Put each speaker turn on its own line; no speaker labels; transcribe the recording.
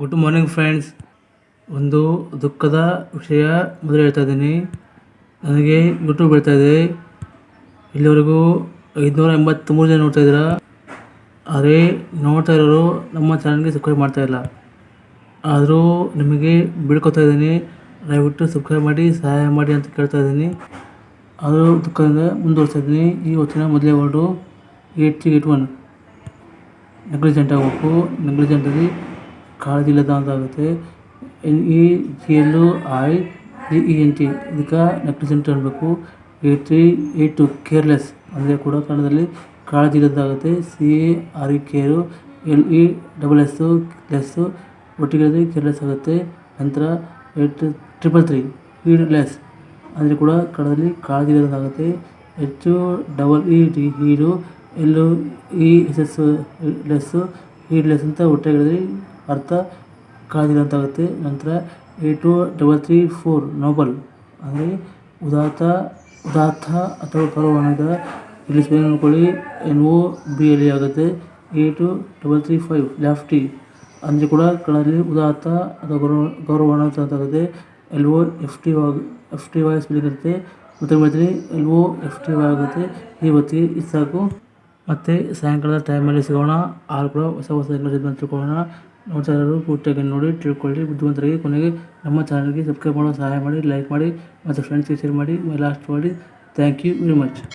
Good morning friends ಒಂದು ದುಃಖದ ವಿಷಯ ಮೊದಲು ಹೇಳ್ತಾ ಇದ್ದೀನಿ. ನನಗೆ ಯೂಟ್ಯೂಬ್ ಬೀಳ್ತಾ ಇದೆ. ಇಲ್ಲಿವರೆಗೂ ಐದುನೂರ ಎಂಬತ್ತ್ಮೂರು ಜನ ನೋಡ್ತಾ ಇದ್ದೀರಾ? ಆದರೆ ನೋಡ್ತಾ ಇರೋರು ನಮ್ಮ ಚಾನಲ್ಗೆ ಸಬ್ಸ್ಕ್ರೈಬ್ ಮಾಡ್ತಾ ಇಲ್ಲ. ಆದರೂ ನಿಮಗೆ ಬೀಳ್ಕೊತಾ ಇದ್ದೀನಿ. ದಯವಿಟ್ಟು ಸಬ್ಸ್ಕ್ರೈಬ್ ಮಾಡಿ, ಸಹಾಯ ಮಾಡಿ ಅಂತ ಕೇಳ್ತಾ ಇದ್ದೀನಿ. ಆದರೂ ದುಃಖದಿಂದ ಮುಂದುವರಿಸ್ತಾ ಇದ್ದೀನಿ. ಈ ಹೊತ್ತಿನ ಮೊದಲೇ word eight three eight one negligent ಆಗಬೇಕು. ನೆಗ್ಲಿಜೆಂಟಲ್ಲಿ ಕಾಳಜಿ ಇಲ್ಲದ ಅಂತಾಗುತ್ತೆ E G L I E N T ಇದಕ್ಕೆ ನೆಗ್ಲಿಜೆಂಟ್ ಅನ್ನಬೇಕು A three eight two careless ಅಂದರೆ ಕೂಡ ಕನ್ನಡದಲ್ಲಿ ಕಾಳಜಿ ಇಲ್ಲದಾಗುತ್ತೆ C A R E care L E double S less ಒಟ್ಟಿಗೆ ಕೇರ್ಲೆಸ್ ಆಗುತ್ತೆ. ನಂತರ ಏಟ್ ಟ್ರಿಪಲ್ ತ್ರೀ ಹೀಡ್ಲೆಸ್ ಅಂದರೆ ಕೂಡ ಕನ್ನಡದಲ್ಲಿ ಕಾಳಜಿ ಇಲ್ಲದಾಗುತ್ತೆ ಹೆಚ್ಚು double E T heed L E S S less heedless ಅಂತ ಒಟ್ಟಿಗೆ ಅರ್ಥ ಕಾಳಜಿ ಅಂತ ಆಗುತ್ತೆ ನಂತರ A two double three four noble ಅಂದರೆ ಉದಾತ್ತ ಉದಾತ್ತ ಅಥವಾ ಪರವಾನದ ಇಲ್ಲಿ ಸ್ಪೆಲ್ಲಿಂಗ್ ಅನ್ಕೊಳ್ಳಿ N O B L E ಆಗುತ್ತೆ. Two double three five lofty ಅಂದರೆ ಕೂಡ ಕನ್ನಡದಲ್ಲಿ ಉದಾತ್ತ ಅಥವಾ ಗೌರವ ಗೌರವಾನ ಅಂತ ಆಗುತ್ತೆ ಎಲ್ ಒ ಎಫ್ ಟಿ ವಾಗ್ ಎಫ್ ಟಿ ವಾಯ್ ಸ್ಪೆಲ್ಲಿಂಗ್ ಇರುತ್ತೆ. ಉತ್ತರ L O F T Y ಆಗುತ್ತೆ. ಈ ಇದು ಸಾಕು. ಮತ್ತು ಸಾಯಂಕಾಲದ ಟೈಮಲ್ಲಿ ಸಿಗೋಣ. ಆರು ಕೂಡ ಹೊಸ ಹೊಸ ಇಂಗ್ಲೀಷ್ ತಿಳ್ಕೊಳ್ಳೋಣ. ನೋಡ್ತಾ ಇರೋರು ಪೂರ್ತಿಯಾಗಿ ನೋಡಿ, ತಿಳ್ಕೊಳ್ಳಿ. ಬುದ್ಧಿವಂತರಿಗೆ ಕೊನೆಗೆ ನಮ್ಮ ಚಾನಲ್ಗೆ ಸಬ್ಸ್ಕ್ರೈಬ್ ಮಾಡೋ, ಸಹಾಯ ಮಾಡಿ ಲೈಕ್ ಮಾಡಿ, ಮತ್ತು ಫ್ರೆಂಡ್ಸ್ಗೆ ಶೇರ್ ಮಾಡಿ ಲಾಸ್ಟ್ ಮಾಡಿ. Thank you very much